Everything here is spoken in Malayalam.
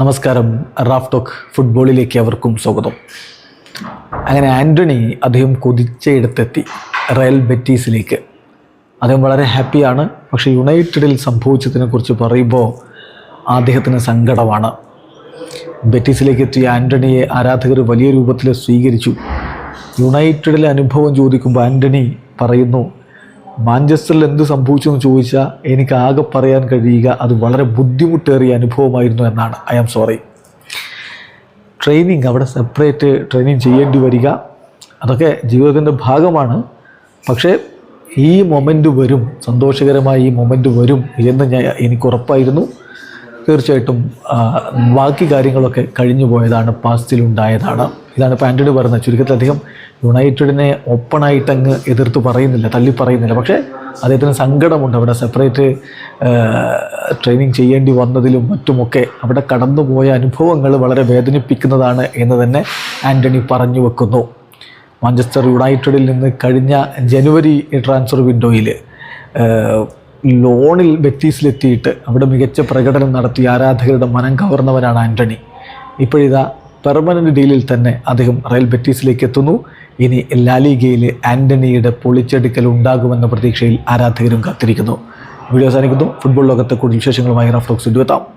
നമസ്കാരം റാഫ് ടോക്ക് ഫുട്ബോളിലേക്ക് അവർക്കും സ്വാഗതം. അങ്ങനെ ആന്റണി അദ്ദേഹം കൊതിച്ചയിടത്തെത്തി റയൽ ബെറ്റീസിലേക്ക്. അദ്ദേഹം വളരെ ഹാപ്പിയാണ്. പക്ഷേ യുണൈറ്റഡിൽ സംഭവിച്ചതിനെക്കുറിച്ച് പറയുമ്പോൾ അദ്ദേഹത്തിന് സങ്കടമാണ്. ബെറ്റീസിലേക്ക് എത്തിയ ആന്റണിയെ ആരാധകർ വലിയ രൂപത്തിൽ സ്വീകരിച്ചു. യുണൈറ്റഡിലെ അനുഭവം ചോദിക്കുമ്പോൾ ആന്റണി പറയുന്നു മാഞ്ചസ്റ്ററിൽ എന്ത് സംഭവിച്ചു എന്ന് ചോദിച്ചാൽ എനിക്ക് ആകെ പറയാൻ കഴിയുക അത് വളരെ ബുദ്ധിമുട്ടേറിയ അനുഭവമായിരുന്നു എന്നാണ്. ഐ ആം സോറി ട്രെയിനിങ് അവിടെ സെപ്പറേറ്റ് ട്രെയിനിങ് ചെയ്യേണ്ടി വരിക. അതൊക്കെ ജീവിതത്തിന്റെ ഭാഗമാണ്. പക്ഷേ ഈ മൊമെന്റ് വരും സന്തോഷകരമായ ഈ മൊമെന്റ് വരും എന്ന് ഞാൻ എനിക്ക് ഉറപ്പായിരുന്നു. തീർച്ചയായിട്ടും ബാക്കി കാര്യങ്ങളൊക്കെ കഴിഞ്ഞു പോയതാണ് പാസ്റ്റിലുണ്ടായതാണ് ഇതാണ് ആന്റണി പറയുന്നത് ചുരുക്കത്തിൽ അദ്ദേഹം യുണൈറ്റഡിനെ ഓപ്പണായിട്ട് അങ്ങ് എതിർത്ത് പറയുന്നില്ല തള്ളി പറയുന്നില്ല. പക്ഷേ അദ്ദേഹത്തിന് സങ്കടമുണ്ട്. അവിടെ സെപ്പറേറ്റ് ട്രെയിനിങ് ചെയ്യേണ്ടി വന്നതിലും മറ്റുമൊക്കെ അവിടെ കടന്നുപോയ അനുഭവങ്ങൾ വളരെ വേദനിപ്പിക്കുന്നതാണ് എന്ന് തന്നെ ആന്റണി പറഞ്ഞു വെക്കുന്നു. മാഞ്ചസ്റ്റർ യുണൈറ്റഡിൽ നിന്ന് കഴിഞ്ഞ ജനുവരി ട്രാൻസ്ഫർ വിൻഡോയിൽ ലോണിൽ ബെറ്റീസിലെത്തിയിട്ട് അവിടെ മികച്ച പ്രകടനം നടത്തി ആരാധകരുടെ മനം കവർന്നവനാണ് ആന്റണി ഇപ്പോഴിതാ പെർമനന്റ് ഡീലിൽ തന്നെ അദ്ദേഹം റയൽ ബെറ്റീസിലേക്ക് എത്തുന്നു. ഇനി ലാലിഗയിൽ ആന്റണിയുടെ പൊളിച്ചെടുക്കൽ ഉണ്ടാകുമെന്ന പ്രതീക്ഷയിൽ ആരാധകരും കാത്തിരിക്കുന്നു. വീഡിയോ അവസാനിക്കുന്നു. ഫുട്ബോൾ ലോകത്തെ കൂടുതൽ വിശേഷങ്ങളുമായി റഫ്ലോക്സ് എത്താം.